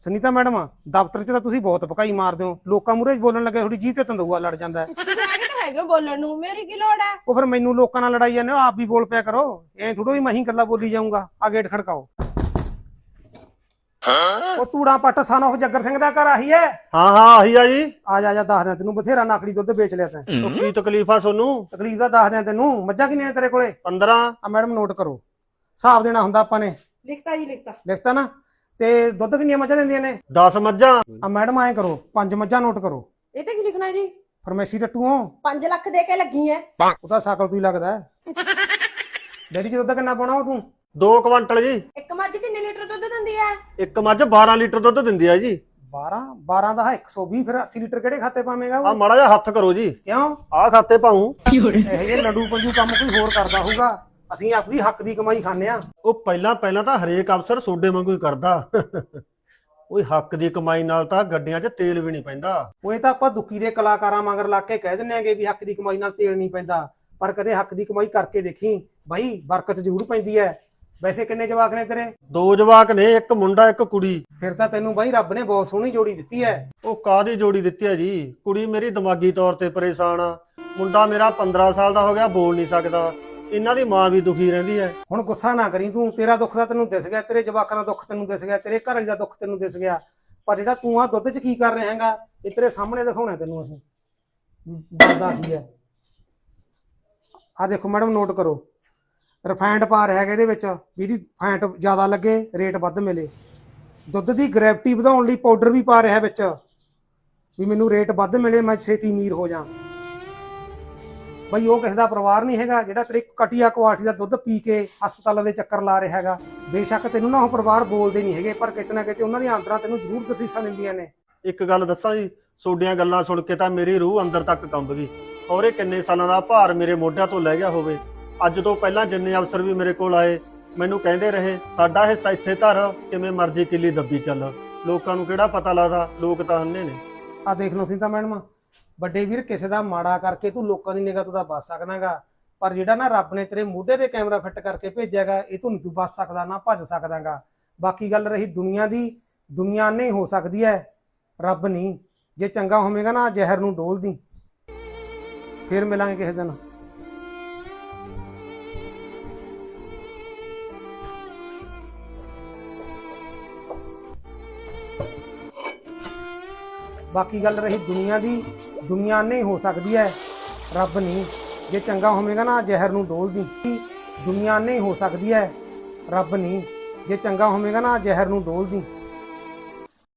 Sunita madam ਦਫ਼ਤਰ 'ਚ ਤਾਂ ਤੁਸੀਂ ਬਹੁਤ ਭਕਾਈ ਮਾਰਦੇ ਹੋ। ਲੋਕਾਂ ਮੂਹਰੇ ਬੋਲਣ ਲੱਗੇ ਥੋੜੀ ਜੀ ਤੇ ਤੰਦੂਆ ਲੜ ਜਾਂਦਾ ਹੈ। ਤੁਸੀਂ ਹੈਗੇ ਤਾਂ ਹੈਗੇ ਹੋ ਬੋਲਣ ਨੂੰ ਮੇਰੀ ਕੀ ਲੋੜ ਹੈ? ਉਹ ਫਿਰ ਮੈਨੂੰ ਲੋਕਾਂ ਨਾਲ ਲੜਾਈ ਜਾਂਦੇ ਹੋ ਆਪ ਵੀ ਬੋਲ ਪਿਆ ਕਰੋ। ਐ ਥੋੜੋ ਹੀ ਮਹੀਂ ਗੱਲਾਂ ਬੋਲੀ ਜਾਊਂਗਾ। ਆ ਗੇਟ ਖੜਕਾਓ। ਉਹ ਤੂੜਾ ਪੱਟ ਸਨ ਉਹ ਜੱਗਰ ਸਿੰਘ ਦਾ ਘਰ ਆਹੀ ਹੈ? ਹਾਂ ਹਾਂ ਆਹੀ ਆ ਜੀ। ਆ ਜਾ ਜਾ ਦੱਸ ਦਿਆਂ ਤੈਨੂੰ ਬਥੇਰਾ ਨਕਲੀ ਦੁੱਧ ਵੇਚ ਲਿਆ ਤੈਂ। ਉਹ ਕੀ ਤਕਲੀਫ ਆ ਤੁਹਾਨੂੰ ਤਕਲੀਫ ਦਾ ਦੱਸ ਦਿਆਂ ਤੈਨੂੰ। ਮੱਝਾਂ ਕਿੰਨੀਆਂ ਨੇ ਤੇਰੇ ਕੋਲੇ? 15 ਆ ਮੈਡਮ ਨੋਟ ਕਰੋ। ਹਿਸਾਬ ਦੇਣਾ ਹੁੰਦਾ ਆਪਾਂ ਨੇ। ਲਿਖਤਾ ਜੀ ਲਿਖਤਾ। ਲਿਖਤਾ ਨਾ? ਤੇ ਦੁੱਧ ਕਿੰਨੀਆਂ ਮੱਝਾਂ ਦਿੰਦੀਆਂ ਨੇ? 10 ਮੱਝਾਂ। ਆ ਮੈਡਮ ਐਂ ਕਰੋ ਪੰਜ ਮੱਝਾਂ ਨੋਟ ਕਰੋ। ਇਹ ਤੇ ਕੀ ਲਿਖਣਾ ਜੀ? ਫਰਮੇਸੀ ਟੱਟੂਓ 5 ਲੱਖ ਦੇ ਕੇ ਲੱਗੀ ਹੈ ਉਹ ਤਾਂ ਸ਼ਕਲ ਤੋਂ ਹੀ ਲੱਗਦਾ। ਹੈ ਡੈਡੀ ਜੀ ਦੁੱਧ ਕਿੰਨਾ ਪਾਉਣਾ ਉਹ ਤੂੰ? 2 ਕੁਆਂਟਲ ਜੀ। ਇੱਕ ਮੱਝ ਕਿੰਨੇ ਲੀਟਰ ਦੁੱਧ ਦਿੰਦੀ ਹੈ ਇੱਕ ਮੱਝ 12 ਲੀਟਰ ਦੁੱਧ ਦਿੰਦੀ ਆ ਜੀ। 12 12 ਦਾ ਹੈ 120 ਫਿਰ 80 ਲੀਟਰ ਕਿਹੜੇ ਖਾਤੇ ਪਾਵੇਂਗਾ ਆ ਉਹ ਮਾੜਾ ਜਿਹਾ ਹੱਥ ਕਰੋ ਜੀ। ਕਿਉਂ? ਆ ਖਾਤੇ ਪਾਉ। ਇਹ ਜੇ ਲੰਡੂ ਪੰਜੂ ਕੰਮ ਕੋਈ ਹੋਰ ਕਰਦਾ ਹੋਊਗਾ। ਅਸੀਂ ਆਪਣੀ ਹੱਕ ਦੀ ਕਮਾਈ ਖਾਂਦੇ ਆ ਉਹ ਪਹਿਲਾਂ ਪਹਿਲਾਂ ਤਾਂ ਹਰੇਕ ਅਫਸਰ ਸੋਡੇ ਵਾਂਗੂ ਹੀ ਕਰਦਾ। ਓਏ ਹੱਕ ਦੀ ਕਮਾਈ ਨਾਲ ਤਾਂ ਗੱਡੀਆਂ 'ਚ ਤੇਲ ਵੀ ਨਹੀਂ ਪੈਂਦਾ। ਉਹ ਇਹ ਤਾਂ ਆਪਾਂ ਦੁੱਕੀ ਦੇ ਕਲਾਕਾਰਾਂ ਮਗਰ ਲੱਗ ਕੇ ਕਹਿ ਦਿੰਨੇ ਆਂਗੇ ਵੀ ਹੱਕ ਦੀ ਕਮਾਈ ਨਾਲ ਤੇਲ ਨਹੀਂ ਪੈਂਦਾ। ਪਰ ਕਦੇ ਹੱਕ ਦੀ ਕਮਾਈ ਕਰਕੇ ਦੇਖੀ ਬਾਈ ਬਰਕਤ ਜ਼ਰੂਰ ਪੈਂਦੀ ਹੈ ਵੈਸੇ ਕਿੰਨੇ ਜਵਾਕ ਨੇ ਤੇਰੇ? ਦੋ ਜਵਾਕ ਨੇ ਇੱਕ ਮੁੰਡਾ ਇੱਕ ਕੁੜੀ। ਫਿਰ ਤਾਂ ਤੈਨੂੰ ਬਾਈ ਰੱਬ ਨੇ ਬਹੁਤ ਸੋਹਣੀ ਜੋੜੀ ਦਿੱਤੀ ਹੈ ਉਹ ਕਾਦੀ ਜੋੜੀ ਦਿੱਤੀ ਆ ਜੀ? ਕੁੜੀ ਮੇਰੀ ਦਿਮਾਗੀ ਤੌਰ ਤੇ ਪਰੇਸ਼ਾਨ ਆ। ਮੁੰਡਾ ਮੇਰਾ 15 ਸਾਲ ਦਾ ਹੋ ਗਿਆ ਬੋਲ ਨਹੀਂ ਸਕਦਾ। ਇਹਨਾਂ ਦੀ ਮਾਂ ਵੀ ਦੁਖੀ ਰਹਿੰਦੀ ਹੈ। ਹੁਣ ਗੁੱਸਾ ਨਾ ਕਰੀ ਤੂੰ, ਤੇਰਾ ਦੁੱਖ ਤਾਂ ਤੈਨੂੰ ਦਿਸ ਗਿਆ, ਤੇਰੇ ਜਵਾਕਾਂ ਦਾ ਦੁੱਖ ਤੈਨੂੰ ਦਿਸ ਗਿਆ, ਤੇਰੇ ਘਰ ਵਾਲੀ ਦਾ ਦੁੱਖ ਤੈਨੂੰ ਦਿਸ ਗਿਆ। ਪਰ ਜਿਹੜਾ ਤੂੰ ਆ ਦੁੱਧ 'ਚ ਕੀ ਕਰ ਰਿਹਾ ਹੈਗਾ, ਇਹ ਤੇਰੇ ਸਾਹਮਣੇ ਦਿਖਾਉਣਾ ਤੈਨੂੰ ਅਸੀਂ। ਦੱਸਦਾ ਕੀ ਹੈ। ਆ ਦੇਖੋ ਮੈਡਮ ਨੋਟ ਕਰੋ। ਰਿਫਾਈਨਡ ਪਾ ਰਿਹਾ ਹੈਗਾ ਇਹਦੇ ਵਿੱਚ, ਵੀ ਇਹਦੀ ਫੈਂਟ ਜ਼ਿਆਦਾ ਲੱਗੇ ਰੇਟ ਵੱਧ ਮਿਲੇ। ਦੁੱਧ ਦੀ ਗ੍ਰੈਵਿਟੀ ਵਧਾਉਣ ਲਈ ਪਾਊਡਰ ਵੀ ਪਾ ਰਿਹਾ ਵਿੱਚ, ਵੀ ਮੈਨੂੰ ਰੇਟ ਵੱਧ ਮਿਲੇ, ਮੈਂ ਛੇਤੀ ਅਮੀਰ ਹੋ ਜਾ। ਬਈ ਉਹ ਕਿਸੇ ਦਾ ਪਰਿਵਾਰ ਨਹੀਂ ਹੈਗਾ ਜਿਹੜਾ ਤੇਰੇ ਕਟੀਆ ਕੁਆਲਿਟੀ ਦਾ ਦੁੱਧ ਪੀ ਕੇ ਹਸਪਤਾਲਾਂ ਦੇ ਚੱਕਰ ਲਾ ਰਿਹਾ ਹੈਗਾ। ਬੇਸ਼ੱਕ ਤੈਨੂੰ ਨਾ ਉਹ ਪਰਿਵਾਰ ਬੋਲਦੇ ਨਹੀਂ ਹੈਗੇ ਪਰ ਕਿਤੇ ਨਾ ਕਿਤੇ ਉਹਨਾਂ ਦੀਆਂ ਆਂਦਰਾਂ ਤੈਨੂੰ ਜ਼ਰੂਰ ਦਸੀਸਾਂ ਦਿੰਦੀਆਂ ਨੇ। ਇੱਕ ਗੱਲ ਦੱਸਾਂ ਜੀ ਤੁਹਾਡੀਆਂ ਗੱਲਾਂ ਸੁਣ ਕੇ ਤਾਂ ਮੇਰੀ ਰੂਹ ਅੰਦਰ ਤੱਕ ਕੰਬ ਗਈ। ਔਰ ਕਿੰਨੇ ਸਾਲਾਂ ਦਾ ਭਾਰ ਮੇਰੇ ਮੋਢਿਆਂ ਤੋਂ ਲੈ ਗਿਆ ਹੋਵੇ। ਅੱਜ ਤੋਂ ਪਹਿਲਾਂ ਜਿੰਨੇ ਅਫਸਰ ਵੀ ਮੇਰੇ ਕੋਲ ਆਏ ਮੈਨੂੰ ਕਹਿੰਦੇ ਰਹੇ ਸਾਡਾ ਹਿੱਸਾ ਇੱਥੇ ਧਰ ਕਿਵੇਂ ਮਰਜ਼ੀ ਕਿੱਲੀ ਦੱਬੀ ਚੱਲ। ਲੋਕਾਂ ਨੂੰ ਕਿਹੜਾ ਪਤਾ ਲੱਗਦਾ? ਲੋਕ ਤਾਂ ਅੰਨੇ ਨੇ। ਆ ਦੇਖ ਲਓ ਸੀ ਤਾਂ ਮੈਡਮ ਵੱਡੇ ਵੀਰ, ਕਿਸੇ ਦਾ ਮਾੜਾ ਕਰਕੇ ਤੂੰ ਲੋਕਾਂ ਦੀ ਨਿਗਾਹ ਤੋਂ ਤਾਂ ਬਚ ਸਕਦਾਗਾ। ਪਰ ਜਿਹੜਾ ਨਾ ਰੱਬ ਨੇ ਤੇਰੇ ਮੋਢੇ ਤੇ ਕੈਮਰਾ ਫਿੱਟ ਕਰਕੇ ਭੇਜਿਆਗਾ ਇਹ ਤੋਂ ਨਹੀਂ ਤੂੰ ਬਚ ਸਕਦਾ, ਨਾ ਭੱਜ ਸਕਦਾਗਾ। ਬਾਕੀ ਗੱਲ ਰਹੀ ਦੁਨੀਆ ਦੀ, ਦੁਨੀਆ ਨਹੀਂ ਹੋ ਸਕਦੀ ਹੈ ਰੱਬ ਨਹੀਂ, ਜੇ ਚੰਗਾ ਹੋਵੇਗਾ ਨਾ ਜ਼ਹਿਰ ਨੂੰ ਡੋਲਦੀ ਫਿਰ ਮਿਲਾਂਗੇ ਕਿਸੇ ਦਿਨ। ਬਾਕੀ ਗੱਲ ਰਹੀ ਦੁਨੀਆ ਦੀ, ਦੁਨੀਆ ਨਹੀਂ ਹੋ ਸਕਦੀ ਹੈ। ਰੱਬ ਨਹੀਂ। ਜੇ ਚੰਗਾ ਹੋਵੇਗਾ ਨਾ, ਜ਼ਹਿਰ ਨੂੰ ਡੋਲਦੀ। ਦੁਨੀਆ ਨਹੀਂ ਹੋ ਸਕਦੀ ਹੈ। ਰੱਬ ਨਹੀਂ। ਜੇ ਚੰਗਾ ਹੋਵੇਗਾ ਨਾ, ਜ਼ਹਿਰ ਨੂੰ ਡੋਲਦੀ।